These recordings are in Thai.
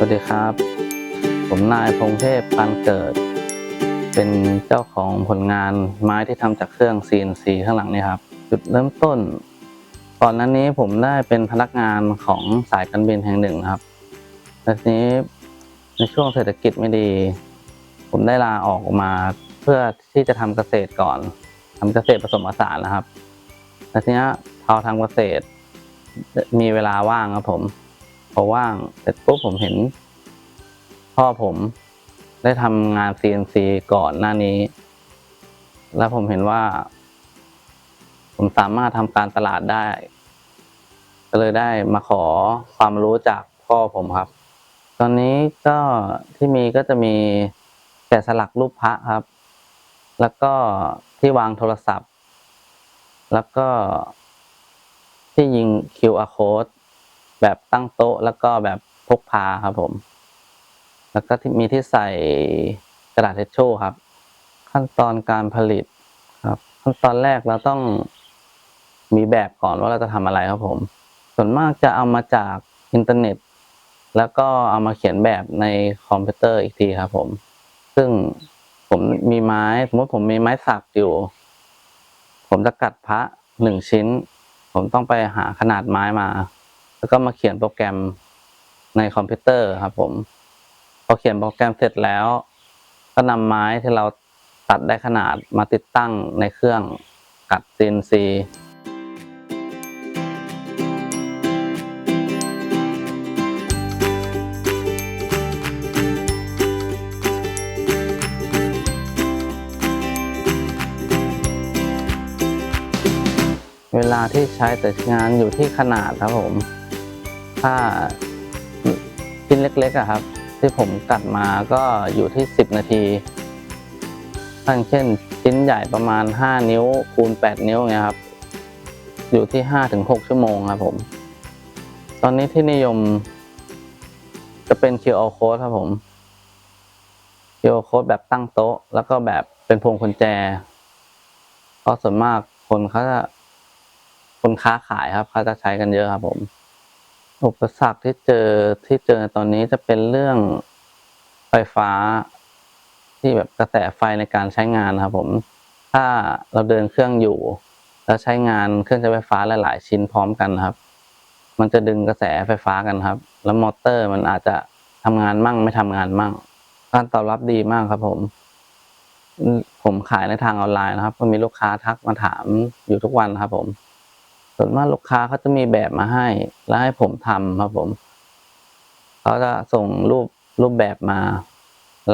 สวัสดีครับ ผมนายพงเทพปันเกิด เป็นเจ้าของผลงานไม้ที่ทำจากเครื่อง CNC ข้างหลังนี่ครับ จุดเริ่มต้น ก่อนนั้นนี้ผมได้เป็นพนักงานของสายการบินแห่งหนึ่งครับแต่ทีนี้ในช่วงเศรษฐกิจไม่ดี ผมได้ลาออกมาเพื่อที่จะทำเกษตรก่อนทำเกษตรผสมผสานนะครับแต่ทีนี้พอทำเกษตรมีเวลาว่างครับผม อว่างเสร็จปุ๊บผมเห็น พ่อผมได้ทำงาน CNC ก่อนหน้านี้ แล้วผมเห็นว่า ผมสามารถทำการตลาดได้ ก็เลยได้มาขอความรู้จากพ่อผมครับ ตอนนี้ก็ที่มีก็จะมีแกะสลักรูปพระครับ แล้วก็ที่วางโทรศัพท์ แล้วก็ที่ยิง QR code แบบตั้งโต๊ะแล้วก็แบบพกพาครับผม แล้วก็มีที่ใส่กระดาษเทชชู่ครับ ขั้นตอนการผลิตครับ ขั้นตอนแรกเราต้องมีแบบก่อนว่าเราจะทำอะไรครับผม ส่วนมากจะเอามาจากอินเทอร์เน็ต แล้วก็เอามาเขียนแบบในคอมพิวเตอร์อีกทีครับผม ซึ่งผมมีไม้ สมมติผมมีไม้สักอยู่ ผมจะกัดพระหนึ่งชิ้น ผมต้องไปหาขนาดไม้มา แล้วก็มาเขียนโปรแกรมในคอมพิวเตอร์ครับ ผม พอเขียนโปรแกรมเสร็จแล้ว ก็นำไม้ที่เราตัดได้ขนาดมาติดตั้งในเครื่องกัด CNC เวลาที่ใช้แต่งานอยู่ที่ขนาดครับผม ถ้าชิ้นเล็กๆอะครับ ที่ผมกัดมาก็อยู่ที่ 10 นาทีถ้าอย่างเช่น ชิ้นใหญ่ประมาณ 5 นิ้วคูณ 8 นิ้วเนี่ยครับ อยู่ที่ 5-6 ชั่วโมงครับผม ตอนนี้ที่นิยม จะเป็น QR code ครับผม QR code แบบตั้งโต๊ะ แล้วก็แบบเป็นพวงกุญแจ เพราะส่วนมากคนเขาจะคนค้าขายครับเขาจะใช้กันเยอะครับผม อุปสรรคที่เจอที่เจอตอนนี้จะเป็นเรื่องไฟฟ้า ที่แบบกระแสไฟในการใช้งานครับ ผม ถ้าเราเดินเครื่องอยู่ แล้วใช้งานเครื่องใช้ไฟฟ้าหลาย ๆ ชิ้นพร้อมกันครับ มันจะดึงกระแสไฟฟ้ากันครับ แล้วมอเตอร์มันอาจจะทำงานมั่งไม่ทำงานมั่ง การตอบรับดีมากครับ ผม ผมขายในทางออนไลน์นะครับ ก็มีลูกค้าทักมาถามอยู่ทุกวันครับ ผม ส่วนมากลูกค้าเขาจะมีแบบมาให้ แล้วให้ผมทำครับผมเขาจะส่งรูปรูปแบบมา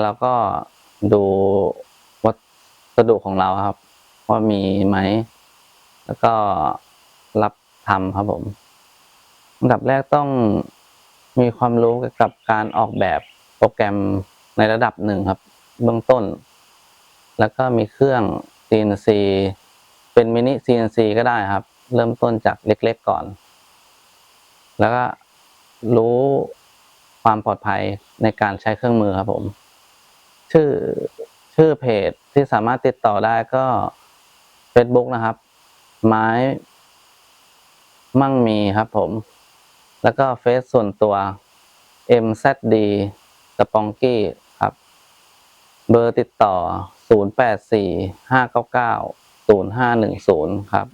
แล้วก็ดูวัสดุของเราครับ ว่ามีไหม แล้วก็รับทำครับผมอันดับแรกต้องมีความรู้เกี่ยวกับการออกแบบโปรแกรมในระดับหนึ่งครับ เบื้องต้น แล้วก็มีเครื่อง CNC เป็นมินิ CNC ก็ได้ครับ เริ่มต้นจากเล็กๆก่อน แล้วก็รู้ความปลอดภัยในการใช้เครื่องมือครับผม ชื่อชื่อเพจที่สามารถติดต่อได้ก็ Facebook นะครับ ไม้ มั่งมีครับผม แล้วก็เฟซส่วนตัว MZD สปองกี้ครับ เบอร์ติดต่อ 084 599 0510 ครับ